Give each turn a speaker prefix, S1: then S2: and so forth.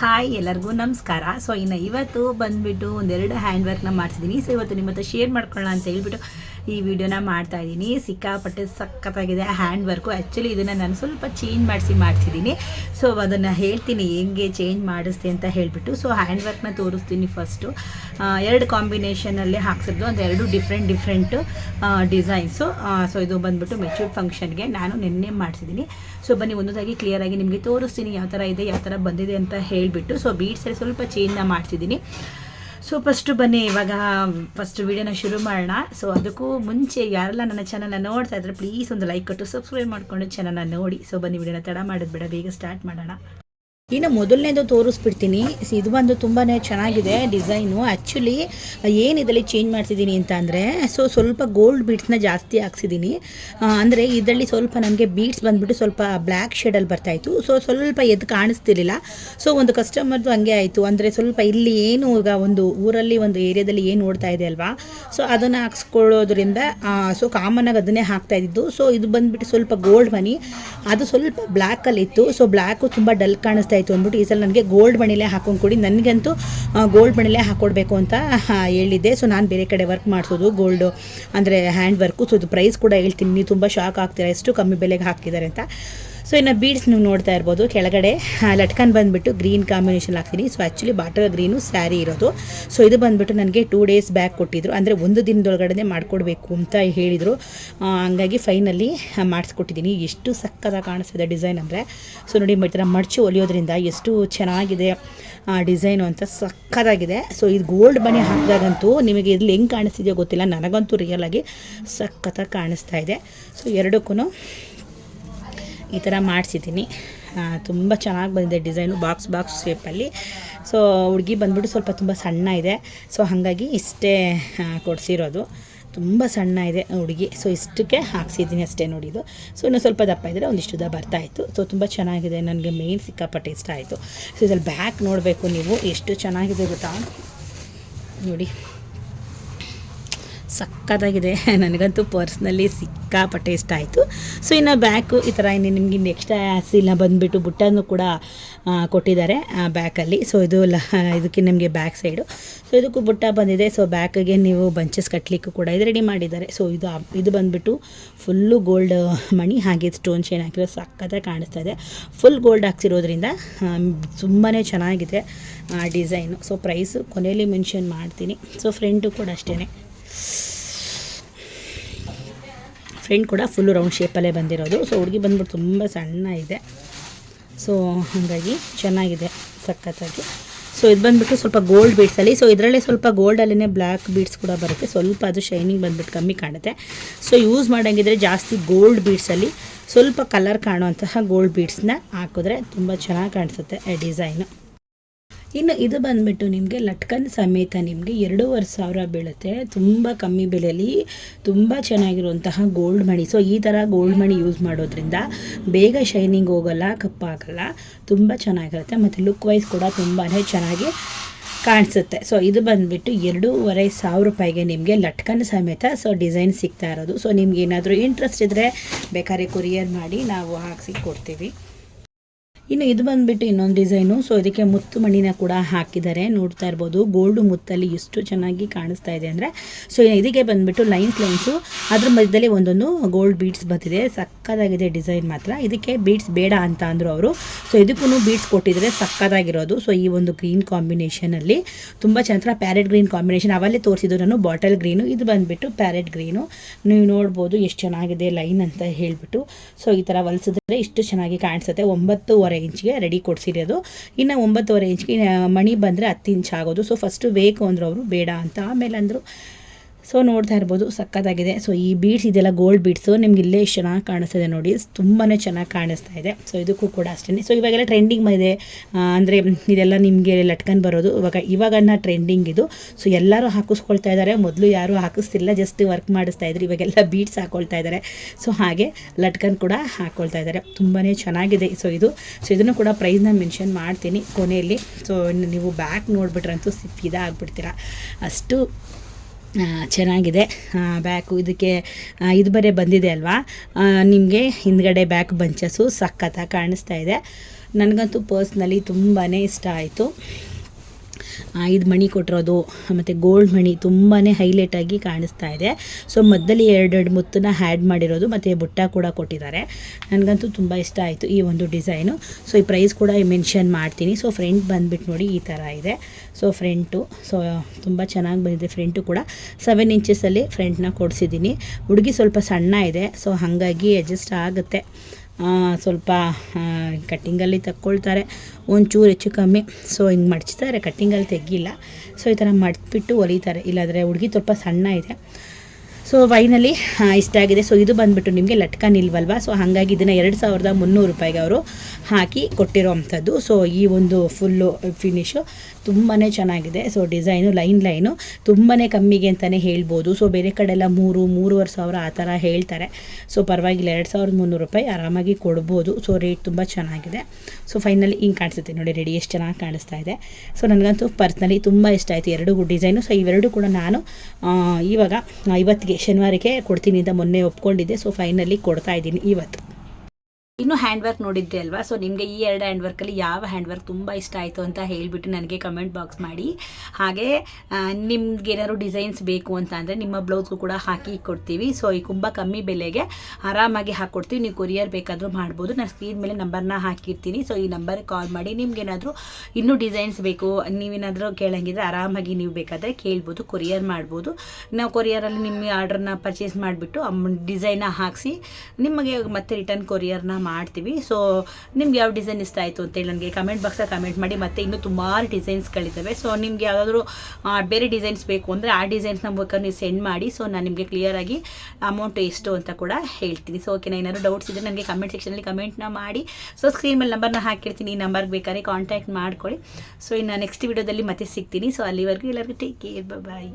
S1: Hi ಎಲ್ಲರಿಗೂ ನಮಸ್ಕಾರ. So ಇನ್ನು ಇವತ್ತು ಬಂದುಬಿಟ್ಟು ಒಂದೆರಡು ಹ್ಯಾಂಡ್ ವರ್ಕ್ನ ಮಾಡ್ತಿದ್ದೀನಿ ಸೊ ಇವತ್ತು ನಿಮ್ಮ ಹತ್ರ ಶೇರ್ ಮಾಡ್ಕೊಳ್ಳೋಣ ಅಂತ ಹೇಳ್ಬಿಟ್ಟು ಈ ವಿಡಿಯೋನ ಮಾಡ್ತಾ ಇದ್ದೀನಿ. ಸಿಕ್ಕಾಪಟ್ಟೆ ಸಖತ್ತಾಗಿದೆ ಹ್ಯಾಂಡ್ ವರ್ಕು ಆ್ಯಕ್ಚುಲಿ ಇದನ್ನು ನಾನು ಸ್ವಲ್ಪ ಚೇಂಜ್ ಮಾಡಿಸಿ ಮಾಡ್ತಿದ್ದೀನಿ ಸೊ ಅದನ್ನು ಹೇಳ್ತೀನಿ ಹೆಂಗೆ ಚೇಂಜ್ ಮಾಡಿಸ್ತೀನಿ ಅಂತ ಹೇಳಿಬಿಟ್ಟು. ಸೊ ಹ್ಯಾಂಡ್ ವರ್ಕ್ನ ತೋರಿಸ್ತೀನಿ ಫಸ್ಟು ಎರಡು ಕಾಂಬಿನೇಷನಲ್ಲಿ ಹಾಕ್ಸಿದ್ದು. ಒಂದು ಎರಡು ಡಿಫ್ರೆಂಟ್ ಡಿಫ್ರೆಂಟು ಡಿಸೈನ್ಸು ಸೊ ಇದು ಬಂದುಬಿಟ್ಟು ಮೆಚೂರ್ ಫಂಕ್ಷನ್ಗೆ ನಾನು ನಿನ್ನೆ ಮಾಡಿಸಿದ್ದೀನಿ. ಸೊ ಬನ್ನಿ ಒಂದೊಂದಾಗಿ ಕ್ಲಿಯರಾಗಿ ನಿಮಗೆ ತೋರಿಸ್ತೀನಿ ಯಾವ ಥರ ಇದೆ, ಯಾವ ಥರ ಬಂದಿದೆ ಅಂತ ಹೇಳಿಬಿಟ್ಟು. ಸೊ ಬೀಡ್ಸಲ್ಲಿ ಸ್ವಲ್ಪ ಚೇಂಜ್ನ ಮಾಡ್ತಿದ್ದೀನಿ ಸೊ ಫಸ್ಟು ಬನ್ನಿ, ಇವಾಗ ಫಸ್ಟ್ ವಿಡಿಯೋನ ಶುರು ಮಾಡೋಣ. ಸೊ ಅದಕ್ಕೂ ಮುಂಚೆ ಯಾರೆಲ್ಲ ನನ್ನ ಚಾನಲ್ನ ನೋಡ್ತಾ ಇದ್ರೆ ಪ್ಲೀಸ್ ಒಂದು ಲೈಕ್ ಕೊಟ್ಟು ಸಬ್ಸ್ಕ್ರೈಬ್ ಮಾಡಿಕೊಂಡು ಚಾನಲ್ನ ನೋಡಿ. ಸೊ ಬನ್ನಿ ವಿಡಿಯೋನ ತಡ ಮಾಡೋದು ಬೇಡ, ಬೇಗ ಸ್ಟಾರ್ಟ್ ಮಾಡೋಣ. ಇನ್ನು ಮೊದಲನೇದು ತೋರಿಸ್ಬಿಡ್ತೀನಿ. ಇದು ಬಂದು ತುಂಬಾ ಚೆನ್ನಾಗಿದೆ ಡಿಸೈನು. ಆ್ಯಕ್ಚುಲಿ ಇದರಲ್ಲಿ ಚೇಂಜ್ ಮಾಡ್ತಿದ್ದೀನಿ ಅಂತ ಅಂದರೆ, ಸೊ ಸ್ವಲ್ಪ ಗೋಲ್ಡ್ ಬೀಡ್ಸ್ನ ಜಾಸ್ತಿ ಹಾಕ್ಸಿದ್ದೀನಿ. ಅಂದರೆ ಇದರಲ್ಲಿ ಸ್ವಲ್ಪ ನಮಗೆ ಬೀಡ್ಸ್ ಬಂದುಬಿಟ್ಟು ಸ್ವಲ್ಪ ಬ್ಲ್ಯಾಕ್ ಶೇಡಲ್ಲಿ ಬರ್ತಾಯಿತ್ತು ಸೊ ಸ್ವಲ್ಪ ಎದ್ದು ಕಾಣಿಸ್ತಿರ್ಲಿಲ್ಲ. ಸೊ ಒಂದು ಕಸ್ಟಮರ್ದು ಹಂಗೆ ಆಯಿತು. ಅಂದರೆ ಸ್ವಲ್ಪ ಇಲ್ಲಿ ಏನು ಈಗ ಒಂದು ಊರಲ್ಲಿ ಒಂದು ಏರಿಯಾದಲ್ಲಿ ಏನು ನೋಡ್ತಾ ಇದೆ ಅಲ್ವಾ? ಸೊ ಅದನ್ನು ಹಾಕ್ಸ್ಕೊಳ್ಳೋದ್ರಿಂದ ಸೊ ಕಾಮನಾಗಿ ಅದನ್ನೇ ಹಾಕ್ತಾ ಇದ್ದಿದ್ದು ಸೊ ಇದು ಬಂದುಬಿಟ್ಟು ಸ್ವಲ್ಪ ಗೋಲ್ಡ್ ಮನಿ. ಅದು ಸ್ವಲ್ಪ ಬ್ಲ್ಯಾಕಲ್ಲಿತ್ತು ಸೊ ಬ್ಲ್ಯಾಕು ತುಂಬ ಡಲ್ ಕಾಣಿಸ್ತಾ ಇತ್ತು ಅಂದ್ಬಿಟ್ಟು ಈ ಸಲ ನನಗೆ ಗೋಲ್ಡ್ ಮಣಿಲೇ ಹಾಕೊಂಡು ಕೊಡಿ. ನನಗಂತೂ ಗೋಲ್ಡ್ ಮಣಿಲೇ ಹಾಕ್ಕೊಡ್ಬೇಕು ಅಂತ ಹೇಳಿದ್ದೆ. ಸೊ ನಾನು ಬೇರೆ ಕಡೆ ವರ್ಕ್ ಮಾಡಿಸೋದು ಗೋಲ್ಡು ಅಂದರೆ ಹ್ಯಾಂಡ್ ವರ್ಕು ಸೊ ಇದು ಪ್ರೈಸ್ ಕೂಡ ಹೇಳ್ತೀನಿ. ನೀವು ತುಂಬ ಶಾಕ್ ಆಗ್ತೀರಾ? ಎಷ್ಟು ಕಮ್ಮಿ ಬೆಲೆಗೆ ಹಾಕಿದ್ದಾರೆ ಅಂತ. ಸೊ ಇನ್ನು ಬೀಡ್ಸ್ ನೀವು ನೋಡ್ತಾ ಇರ್ಬೋದು. ಕೆಳಗಡೆ ಲಟ್ಕನ್ ಬಂದುಬಿಟ್ಟು ಗ್ರೀನ್ ಕಾಂಬಿನೇಷನ್ ಹಾಕ್ತೀನಿ so actually bottle green sari ಇರೋದು. ಸೊ ಇದು ಬಂದುಬಿಟ್ಟು ನನಗೆ ಟೂ ಡೇಸ್ ಬ್ಯಾಕ್ ಕೊಟ್ಟಿದ್ರು. ಅಂದರೆ ಒಂದು ದಿನದೊಳಗಡೆ ಮಾಡಿಕೊಡ್ಬೇಕು ಅಂತ ಹೇಳಿದರು. ಹಂಗಾಗಿ ಫೈನಲ್ಲಿ ಮಾಡಿಸ್ಕೊಟ್ಟಿದ್ದೀನಿ ಎಷ್ಟು ಸಕ್ಕತ್ತಾಗಿ ಕಾಣಿಸ್ತಿದೆ ಡಿಸೈನ್ ಅಂದರೆ. ಸೊ ನೋಡಿ, ಈ ಥರ ಮಡ್ಚು ಹೊಲಿಯೋದ್ರಿಂದ ಎಷ್ಟು ಚೆನ್ನಾಗಿದೆ ಡಿಸೈನು ಅಂತ ಸಕ್ಕತ್ತಾಗಿದೆ. ಸೊ ಇದು ಗೋಲ್ಡ್ ಬನಿ ಹಾಕಿದಾಗಂತೂ ನಿಮಗೆ ಇಲ್ಲಿ ಹೆಂಗೆ ಕಾಣಿಸ್ತಿದೆಯೋ ಗೊತ್ತಿಲ್ಲ. ನನಗಂತೂ ರಿಯಲಾಗಿ ಸಕ್ಕತ್ತಾಗಿ ಕಾಣಿಸ್ತಾ ಇದೆ. ಸೊ ಎರಡಕ್ಕೂ ಈ ಥರ ಮಾಡಿಸಿದ್ದೀನಿ. ತುಂಬ ಚೆನ್ನಾಗಿ ಬಂದಿದೆ ಡಿಸೈನು ಬಾಕ್ಸ್ ಬಾಕ್ಸ್ ಶೇಪಲ್ಲಿ. ಸೊ, ಹುಡುಗಿ ಬಂದ್ಬಿಟ್ಟು ಸ್ವಲ್ಪ ತುಂಬ ಸಣ್ಣ ಇದೆ. ಸೊ, ಹಾಗಾಗಿ ಇಷ್ಟೇ ಕೊಡಿಸಿರೋದು. ತುಂಬ ಸಣ್ಣ ಇದೆ ಹುಡುಗಿ. ಸೊ, ಇಷ್ಟಕ್ಕೆ ಹಾಕ್ಸಿದ್ದೀನಿ ಅಷ್ಟೇ ನೋಡಿದ್ದು ಸೊ, ಇನ್ನೂ ಸ್ವಲ್ಪ ದಪ್ಪ ಇದ್ದರೆ ಒಂದಿಷ್ಟು ದಪ್ಪ ಬರ್ತಾ ಇತ್ತು. ಸೊ, ತುಂಬ ಚೆನ್ನಾಗಿದೆ. ನನಗೆ ಮೇಯ್ನ್ ಸಿಕ್ಕಾಪಟ್ಟೆ ಇಷ್ಟ ಆಯಿತು. ಸೊ, ಇದ್ರಲ್ಲಿ ಬ್ಯಾಕ್ ನೋಡಬೇಕು ನೀವು. ಎಷ್ಟು ಚೆನ್ನಾಗಿದೆ ಗೊತ್ತಾ? ನೋಡಿ. ಸಕ್ಕತ್ತಾಗಿದೆ. ನನಗಂತೂ ಪರ್ಸ್ನಲ್ಲಿ ಸಿಕ್ಕಾಪಟ್ಟೆ ಇಷ್ಟ ಆಯಿತು. ಸೊ ಇನ್ನು ಬ್ಯಾಕು ಈ ಥರ ಇನ್ನು ನಿಮಗೆ ನೆಕ್ಸ್ಟ್ ಇಲ್ಲ ಬಂದುಬಿಟ್ಟು ಬುಟ್ಟನ್ನು ಕೂಡ ಆ, ಕೊಟ್ಟಿದ್ದಾರೆ ಬ್ಯಾಕಲ್ಲಿ ಸೊ ಇದು ಲ ಇದಕ್ಕೆ ನಿಮಗೆ ಬ್ಯಾಕ್ ಸೈಡು ಸೊ ಇದಕ್ಕೂ ಬುಟ್ಟ ಬಂದಿದೆ. ಸೊ ಬ್ಯಾಕಿಗೆ ನೀವು ಬಂಚಸ್ ಕಟ್ಟಲಿಕ್ಕೂ ಕೂಡ ಇದು ರೆಡಿ ಮಾಡಿದ್ದಾರೆ. ಸೊ ಇದು ಇದು ಬಂದುಬಿಟ್ಟು ಫುಲ್ಲು ಗೋಲ್ಡ್ ಮಣಿ. ಹಾಗೆ ಸ್ಟೋನ್ ಚೈನ್ ಹಾಕಿರೋ ಸಕ್ಕತ್ತಾಗಿ ಕಾಣಿಸ್ತಾ ಇದೆ. ಫುಲ್ ಗೋಲ್ಡ್ ಹಾಕ್ಸಿರೋದ್ರಿಂದ ತುಂಬಾ ಚೆನ್ನಾಗಿದೆ ಡಿಸೈನು ಸೊ ಪ್ರೈಸು ಕೊನೆಯಲ್ಲಿ ಮೆನ್ಷನ್ ಮಾಡ್ತೀನಿ. ಸೊ ಫ್ರೆಂಡು ಕೂಡ ಅಷ್ಟೇ ಫ್ರೆಂಡ್ ಕೂಡ ಫುಲ್ಲು ರೌಂಡ್ ಶೇಪಲ್ಲೇ ಬಂದಿರೋದು. ಸೊ ಹುಡುಗಿ ಬಂದ್ಬಿಟ್ಟು ತುಂಬ ಸಣ್ಣ ಇದೆ. ಸೊ ಹಾಗಾಗಿ ಚೆನ್ನಾಗಿದೆ ಸಖತ್ತಾಗಿ. ಸೊ ಇದು ಬಂದುಬಿಟ್ಟು ಸ್ವಲ್ಪ ಗೋಲ್ಡ್ ಬೀಡ್ಸಲ್ಲಿ ಸೊ ಇದರಲ್ಲೇ ಸ್ವಲ್ಪ ಗೋಲ್ಡಲ್ಲೇ ಬ್ಲ್ಯಾಕ್ ಬೀಡ್ಸ್ ಕೂಡ ಬರುತ್ತೆ. ಸ್ವಲ್ಪ ಅದು ಶೈನಿಂಗ್ ಬಂದುಬಿಟ್ಟು ಕಮ್ಮಿ ಕಾಣುತ್ತೆ. ಸೊ ಯೂಸ್ ಮಾಡೋಂಗಿದ್ರೆ ಜಾಸ್ತಿ ಗೋಲ್ಡ್ ಬೀಡ್ಸಲ್ಲಿ ಸ್ವಲ್ಪ ಕಲರ್ ಕಾಣುವಂತಹ ಗೋಲ್ಡ್ ಬೀಡ್ಸ್ನ ಹಾಕಿದ್ರೆ ತುಂಬ ಚೆನ್ನಾಗಿ ಕಾಣಿಸುತ್ತೆ ಡಿಸೈನು ಇನ್ನು ಇದು ಬಂದುಬಿಟ್ಟು ನಿಮಗೆ ಲಟ್ಕನ್ ಸಮೇತ ನಿಮಗೆ ಎರಡೂವರೆ ಸಾವಿರ ಬೀಳುತ್ತೆ. ತುಂಬ ಕಮ್ಮಿ ಬೆಲೆಯಲ್ಲಿ ತುಂಬ ಚೆನ್ನಾಗಿರುವಂತಹ ಗೋಲ್ಡ್ ಮಣಿ ಸೊ ಈ ಥರ ಗೋಲ್ಡ್ ಮಣಿ ಯೂಸ್ ಮಾಡೋದ್ರಿಂದ ಬೇಗ ಶೈನಿಂಗ್ ಹೋಗಲ್ಲ, ಕಪ್ಪಾಗಲ್ಲ. ತುಂಬ ಚೆನ್ನಾಗಿರುತ್ತೆ. ಮತ್ತು ಲುಕ್ ವೈಸ್ ಕೂಡ ತುಂಬಾ ಚೆನ್ನಾಗಿ ಕಾಣಿಸುತ್ತೆ. ಸೊ ಇದು ಬಂದುಬಿಟ್ಟು ಎರಡೂವರೆ ಸಾವಿರ ರೂಪಾಯಿಗೆ ನಿಮಗೆ ಲಟ್ಕನ್ ಸಮೇತ ಸೊ ಡಿಸೈನ್ ಸಿಗ್ತಾ ಇರೋದು. ಸೊ ನಿಮ್ಗೆ ಏನಾದರೂ ಇಂಟ್ರೆಸ್ಟ್ ಇದ್ದರೆ ಬೇಕಾದ್ರೆ ಕೊರಿಯರ್ ಮಾಡಿ ನಾವು ಹಾಕ್ಸಿ ಕೊಡ್ತೀವಿ. ಇನ್ನು ಇದು ಬಂದುಬಿಟ್ಟು ಇನ್ನೊಂದು ಡಿಸೈನು. ಸೊ ಇದಕ್ಕೆ ಮುತ್ತು ಮಣಿನ ಕೂಡ ಹಾಕಿದ್ದಾರೆ. ನೋಡ್ತಾ ಇರ್ಬೋದು, ಗೋಲ್ಡ್ ಮುತ್ತಲ್ಲಿ ಎಷ್ಟು ಚೆನ್ನಾಗಿ ಕಾಣಿಸ್ತಾ ಇದೆ ಅಂದರೆ. ಸೊ ಇದಕ್ಕೆ ಬಂದುಬಿಟ್ಟು ಲೈನ್ಸ್ ಲೈನ್ಸು ಅದ್ರ ಮಧ್ಯದಲ್ಲಿ ಒಂದೊಂದು ಗೋಲ್ಡ್ ಬೀಡ್ಸ್ ಬಂದಿದೆ. ಸಕ್ಕತ್ತಾಗಿದೆ ಡಿಸೈನ್ ಮಾತ್ರ. ಇದಕ್ಕೆ ಬೀಡ್ಸ್ ಬೇಡ ಅಂತ ಅಂದರು ಅವರು. ಸೊ ಇದಕ್ಕೂ ಬೀಡ್ಸ್ ಕೊಟ್ಟಿದ್ರೆ ಸಕ್ಕದಾಗಿರೋದು. ಸೊ ಈ ಒಂದು ಗ್ರೀನ್ ಕಾಂಬಿನೇಷನಲ್ಲಿ ತುಂಬ ಚೆನ್ನಾಗಿ ಪ್ಯಾರೆಟ್ ಗ್ರೀನ್ ಕಾಂಬಿನೇಷನ್. ಅವಲ್ಲೇ ತೋರಿಸಿದ್ರು ನಾನು ಬಾಟಲ್ ಗ್ರೀನು. ಇದು ಬಂದುಬಿಟ್ಟು ಪ್ಯಾರೆಟ್ ಗ್ರೀನು. ನೀವು ನೋಡ್ಬೋದು ಎಷ್ಟು ಚೆನ್ನಾಗಿದೆ ಲೈನ್ ಅಂತ ಹೇಳಿಬಿಟ್ಟು. ಸೊ ಈ ಥರ ಹೊಲಿಸಿದ್ರೆ ಇಷ್ಟು ಚೆನ್ನಾಗಿ ಕಾಣಿಸುತ್ತೆ. ಒಂಬತ್ತುವರೆ ಇಂಚ್ಗೆ ರೆಡಿ ಕೊಡಿಸಿರೋದು ಇನ್ನು ಒಂಬತ್ತುವರೆ ಇಂಚ್ಗೆ ಮಣಿ ಬಂದರೆ ಹತ್ತು ಇಂಚ್ ಆಗೋದು. ಸೊ ಫಸ್ಟು ಬೇಕು ಅಂದರು ಅವರು, ಬೇಡ ಅಂತ. ಆಮೇಲೆ ಅಂದರು ಸೊ ನೋಡ್ತಾ ಇರ್ಬೋದು ಸಕ್ಕತ್ತಾಗಿದೆ ಸೊ ಈ ಬೀಡ್ಸ್ ಇದೆಲ್ಲ ಗೋಲ್ಡ್ ಬೀಡ್ಸು ನಿಮ್ಗೆ ಇಲ್ಲೇ ಎಷ್ಟು ಚೆನ್ನಾಗಿ ಕಾಣಿಸ್ತಿದೆ ನೋಡಿ. ತುಂಬಾ ಚೆನ್ನಾಗಿ ಕಾಣಿಸ್ತಾ ಇದೆ. ಸೊ ಇದಕ್ಕೂ ಕೂಡ ಅಷ್ಟೇ ಸೊ ಇವಾಗೆಲ್ಲ ಟ್ರೆಂಡಿಂಗ್ ಇದೆ. ಅಂದರೆ ಇದೆಲ್ಲ ನಿಮಗೆ ಲಟ್ಕನ್ ಬರೋದು. ಇವಾಗ, ಇವಾಗನ್ನ ಟ್ರೆಂಡಿಂಗ್ ಇದು. ಸೊ ಎಲ್ಲರೂ ಹಾಕಿಸ್ಕೊಳ್ತಾ ಇದ್ದಾರೆ. ಮೊದಲು ಯಾರೂ ಹಾಕಿಸ್ತಿಲ್ಲ. ಜಸ್ಟ್ ವರ್ಕ್ ಮಾಡಿಸ್ತಾ ಇದ್ರು. ಇವಾಗೆಲ್ಲ ಬೀಡ್ಸ್ ಹಾಕೊಳ್ತಾ ಇದ್ದಾರೆ. ಸೊ ಹಾಗೆ ಲಟ್ಕನ್ ಕೂಡ ಹಾಕ್ಕೊಳ್ತಾ ಇದ್ದಾರೆ. ತುಂಬಾ ಚೆನ್ನಾಗಿದೆ. ಸೊ ಇದು. ಸೊ ಇದನ್ನು ಕೂಡ ಪ್ರೈಸ್ನ ಮೆನ್ಷನ್ ಮಾಡ್ತೀನಿ ಕೊನೆಯಲ್ಲಿ. ಸೊ ನೀವು ಬ್ಯಾಕ್ ನೋಡಿಬಿಟ್ರಂತೂ ಸಿಕ್ಕಿದ ಆಗ್ಬಿಡ್ತೀರಾ. ಅಷ್ಟು ಚೆನ್ನಾಗಿದೆ. ಬ್ಯಾಕು ಇದಕ್ಕೆ ಇದು ಬರೇ ಬಂದಿದೆ ಅಲ್ವಾ? ನಿಮಗೆ ಹಿಂದ್ಗಡೆ ಬ್ಯಾಕ್ ಬಂಚಸ್ಸು ಸಖತ್ತಾಗಿ ಕಾಣಿಸ್ತಾ ಇದೆ. ನನಗಂತೂ ಪರ್ಸ್ನಲಿ ತುಂಬಾ ಇಷ್ಟ ಆಯಿತು. ಇದು ಮಣಿ ಕೊಟ್ಟಿರೋದು, ಮತ್ತು ಗೋಲ್ಡ್ ಮಣಿ ತುಂಬಾ ಹೈಲೈಟಾಗಿ ಕಾಣಿಸ್ತಾ ಇದೆ. ಸೊ ಮಧ್ಯದಲ್ಲಿ ಎರಡೆರಡು ಮುತ್ತನ್ನ ಆ್ಯಡ್ ಮಾಡಿರೋದು, ಮತ್ತು ಬುಟ್ಟ ಕೂಡ ಕೊಟ್ಟಿದ್ದಾರೆ. ನನಗಂತೂ ತುಂಬ ಇಷ್ಟ ಆಯಿತು ಈ ಒಂದು ಡಿಸೈನು ಸೊ ಈ ಪ್ರೈಸ್ ಕೂಡ ಮೆನ್ಷನ್ ಮಾಡ್ತೀನಿ. ಸೊ ಫ್ರಂಟ್ ಬಂದುಬಿಟ್ಟು ನೋಡಿ ಈ ಥರ ಇದೆ. ಸೊ ಫ್ರೆಂಟು ಸೊ ತುಂಬ ಚೆನ್ನಾಗಿ ಬಂದಿದೆ ಫ್ರೆಂಟು ಕೂಡ. ಸೆವೆನ್ ಇಂಚಸಲ್ಲಿ ಫ್ರಂಟ್ನ ಕೊಡಿಸಿದ್ದೀನಿ. ಹುಡುಗಿ ಸ್ವಲ್ಪ ಸಣ್ಣ ಇದೆ ಸೊ ಹಾಗಾಗಿ ಅಡ್ಜಸ್ಟ್ ಆಗುತ್ತೆ. ಸ್ವಲ್ಪ ಕಟ್ಟಿಂಗಲ್ಲಿ ತಕ್ಕೊಳ್ತಾರೆ. ಒಂಚೂರು ಹೆಚ್ಚು ಕಮ್ಮಿ. ಸೊ ಹಿಂಗೆ ಮಡಚ್ತಾರೆ ಕಟ್ಟಿಂಗಲ್ಲಿ ತೆಗಿಲ್ಲ ಸೊ ಈ ಥರ ಮಡ್ಬಿಟ್ಟು ಹೊಲಿತಾರೆ ಇಲ್ಲಾಂದರೆ ಹುಡುಗಿ ಸ್ವಲ್ಪ ಸಣ್ಣ ಇದೆ. ಸೊ ಫೈನಲಿ ಇಷ್ಟ ಆಗಿದೆ ಸೊ ಇದು ಬಂದುಬಿಟ್ಟು ನಿಮಗೆ ಲಟ್ಕ ನಿಲ್ವಲ್ವಾ? ಸೊ ಹಾಗಾಗಿ ಇದನ್ನು ಎರಡು ಸಾವಿರದ ಮುನ್ನೂರು ರೂಪಾಯಿಗೆ ಅವರು ಹಾಕಿ ಕೊಟ್ಟಿರೋ ಅಂಥದ್ದು. ಸೊ ಈ ಒಂದು ಫುಲ್ಲು ಫಿನಿಶು ತುಂಬಾ ಚೆನ್ನಾಗಿದೆ. ಸೊ ಡಿಸೈನು ಲೈನ್ ಲೈನು ತುಂಬಾ ಕಮ್ಮಿಗೆ ಅಂತಲೇ ಹೇಳ್ಬೋದು. ಸೊ ಬೇರೆ ಕಡೆ ಎಲ್ಲ ಮೂರು, ಮೂರುವರೆ ಸಾವಿರ ಆ ಥರ ಹೇಳ್ತಾರೆ. ಸೊ ಪರವಾಗಿಲ್ಲ, ಎರಡು ಸಾವಿರದ ಮುನ್ನೂರು ರೂಪಾಯಿ ಆರಾಮಾಗಿ ಕೊಡ್ಬೋದು. ಸೊ ರೇಟ್ ತುಂಬ ಚೆನ್ನಾಗಿದೆ. ಸೊ ಫೈನಲಿ ಹಿಂಗೆ ಕಾಣಿಸುತ್ತೆ ನೋಡಿ ರೆಡಿ ಎಷ್ಟು ಚೆನ್ನಾಗಿ ಕಾಣಿಸ್ತಾ ಇದೆ. ಸೊ ನನಗಂತೂ ಪರ್ಸ್ನಲಿ ತುಂಬ ಇಷ್ಟ ಆಯಿತು. ಎರಡು ಡಿಸೈನು ಸೊ ಇವೆರಡು ಕೂಡ ನಾನು ಇವಾಗ ಇವತ್ತಿಗೆ ಶನಿವಾರಕ್ಕೆ ಕೊಡ್ತೀನಿ ಅಂತ ಮೊನ್ನೆ ಒಪ್ಕೊಂಡಿದ್ದೆ. ಸೊ ಫೈನಲಿ ಕೊಡ್ತಾ ಇದ್ದೀನಿ ಇವತ್ತು. ಇನ್ನು ಹ್ಯಾಂಡ್ ವರ್ಕ್ ನೋಡಿದ್ರಿ ಅಲ್ವಾ? ಸೊ ನಿಮಗೆ ಈ ಎರಡು ಹ್ಯಾಂಡ್ ವರ್ಕಲ್ಲಿ ಯಾವ ಹ್ಯಾಂಡ್ ವರ್ಕ್ ತುಂಬ ಇಷ್ಟ ಆಯಿತು ಅಂತ ಹೇಳಿಬಿಟ್ಟು ನನಗೆ ಕಮೆಂಟ್ ಬಾಕ್ಸ್ ಮಾಡಿ. ಹಾಗೆ ನಿಮ್ಗೆ ಏನಾದ್ರು ಡಿಸೈನ್ಸ್ ಬೇಕು ಅಂತ ಅಂದರೆ ನಿಮ್ಮ ಬ್ಲೌಸ್ಗೂ ಕೂಡ ಹಾಕಿ ಕೊಡ್ತೀವಿ. ಸೊ ಈ ತುಂಬ ಕಮ್ಮಿ ಬೆಲೆಗೆ ಆರಾಮಾಗಿ ಹಾಕ್ಕೊಡ್ತೀವಿ ನೀವು ಕೊರಿಯರ್ ಬೇಕಾದರೂ ಮಾಡ್ಬೋದು. ನಾನು ಸ್ಕ್ರೀನ್ ಮೇಲೆ ನಂಬರ್ನ ಹಾಕಿರ್ತೀನಿ. ಸೊ ಈ ನಂಬರ್ಗೆ ಕಾಲ್ ಮಾಡಿ. ನಿಮ್ಗೇನಾದರೂ ಇನ್ನೂ ಡಿಸೈನ್ಸ್ ಬೇಕು, ನೀವೇನಾದರೂ ಕೇಳಂಗಿದ್ರೆ ಆರಾಮಾಗಿ ನೀವು ಬೇಕಾದರೆ ಕೇಳ್ಬೋದು ಕೊರಿಯರ್ ಮಾಡ್ಬೋದು. ನಾವು ಕೊರಿಯರಲ್ಲಿ ನಿಮ್ಮ ಆರ್ಡ್ರನ್ನ ಪರ್ಚೇಸ್ ಮಾಡಿಬಿಟ್ಟು ಡಿಸೈನ ಹಾಕಿಸಿ, ನಿಮಗೆ ಮತ್ತೆ ರಿಟರ್ನ್ ಕೊರಿಯರ್ನ ಮಾಡ್ತೀವಿ. ಸೊ ನಿಮ್ಗೆ ಯಾವ ಡಿಸೈನ್ ಇಷ್ಟ ಆಯಿತು ಅಂತೇಳಿ ನನಗೆ ಕಮೆಂಟ್ ಬಾಕ್ಸಲ್ಲಿ ಕಮೆಂಟ್ ಮಾಡಿ. ಮತ್ತು ಇನ್ನೂ ಸುಮಾರು ಡಿಸೈನ್ಸ್ಗಳಿದ್ದಾವೆ ಸೊ ನಿಮ್ಗೆ ಯಾವುದಾದ್ರೂ ಬೇರೆ ಡಿಸೈನ್ಸ್ ಬೇಕು ಅಂದರೆ ಆ ಡಿಸೈನ್ಸ್ನ ಬೇಕಾದ್ರೆ ನೀವು ಸೆಂಡ್ ಮಾಡಿ. ಸೊ ನಾನು ನಿಮಗೆ ಕ್ಲಿಯರಾಗಿ ಅಮೌಂಟ್ ಎಷ್ಟು ಅಂತ ಕೂಡ ಹೇಳ್ತೀನಿ. ಸೊ ಓಕೆನಾ ಏನಾದರೂ ಡೌಟ್ಸ್ ಇದ್ದರೆ ನನಗೆ ಕಮೆಂಟ್ ಸೆಕ್ಷನಲ್ಲಿ ಕಮೆಂಟ್ನ ಮಾಡಿ. ಸೊ ಸ್ಕ್ರೀನ್ ಮೇಲೆ ನಂಬರ್ನ ಹಾಕಿರ್ತೀನಿ. ಈ ನಂಬರ್ಗೆ ಬೇಕಾದ್ರೆ ಕಾಂಟ್ಯಾಕ್ಟ್ ಮಾಡ್ಕೊಳ್ಳಿ. ಸೊ ಇನ್ನು ನೆಕ್ಸ್ಟ್ ವಿಡಿಯೋದಲ್ಲಿ ಮತ್ತೆ ಸಿಗ್ತೀನಿ. ಸೊ ಅಲ್ಲಿವರೆಗೂ ಎಲ್ಲರಿಗೂ ಟೇಕ್ ಕೇರ್ ಬಾಯ್